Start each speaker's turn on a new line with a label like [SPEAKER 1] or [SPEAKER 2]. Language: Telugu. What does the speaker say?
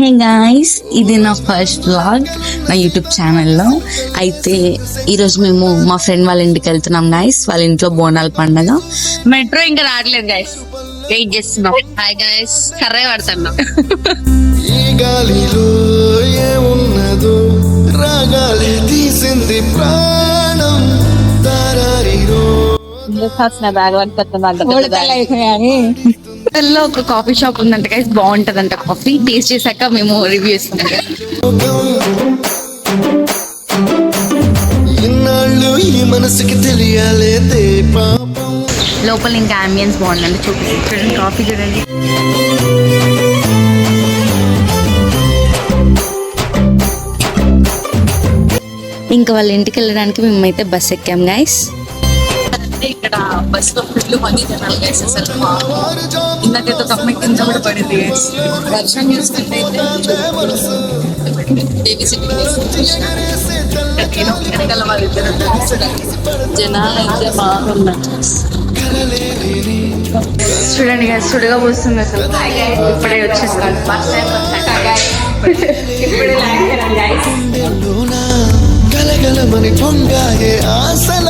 [SPEAKER 1] హే గాయ్స్ ఇది నా ఫస్ట్ వ్లాగ్ నా యూట్యూబ్ ఛానల్లో అయితే ఈరోజు మేము మా ఫ్రెండ్ వాళ్ళ ఇంటికి వెళ్తున్నాం గాయస్ వాళ్ళ ఇంట్లో బోనాల పండగ.
[SPEAKER 2] మెట్రో ఇంకా రావట్లేదు గైస్ వెయిట్ చేస్తున్నాం. హాయ్ గైస్ కర్రే పడుతున్నాం.
[SPEAKER 3] ఈ గాలిలో ఏమున్నదో రాగాలే తీసింది ప్రాణం. తారారిరో
[SPEAKER 2] లో ఒక కాఫీ షాప్ ఉందంట గైస్ బాగుంటదంట కాఫీ టేస్ట్ చేశాక మేము రివ్యూ ఇస్తున్నాం
[SPEAKER 3] ఈ మనసుకి తెలియాలేదే పాపం
[SPEAKER 2] లోపల ఇంకా అంబియన్స్ బాగుందండి చూపిస్తాం. చూడండి కాఫీ చూడండి.
[SPEAKER 1] ఇంకా వాళ్ళ ఇంటికి వెళ్ళడానికి మేమైతే బస్ ఎక్కాం గాయస్
[SPEAKER 2] ఇక్కడ బస్లో ఫుల్ మంది జనాలు గైస్ అసలు ఒక అమ్మాయి కింద కూడా పడింది. guys. వర్షం సిటీ వెనకాల వాళ్ళిద్దరు జనాలు అయితే బాగున్నారు చూడండి guys, సుడిగా పోస్తుంది అసలు. ఇప్పుడే వచ్చేసాను ఇప్పుడే
[SPEAKER 3] లోనా గలగలమని పొంగాయే ఆశల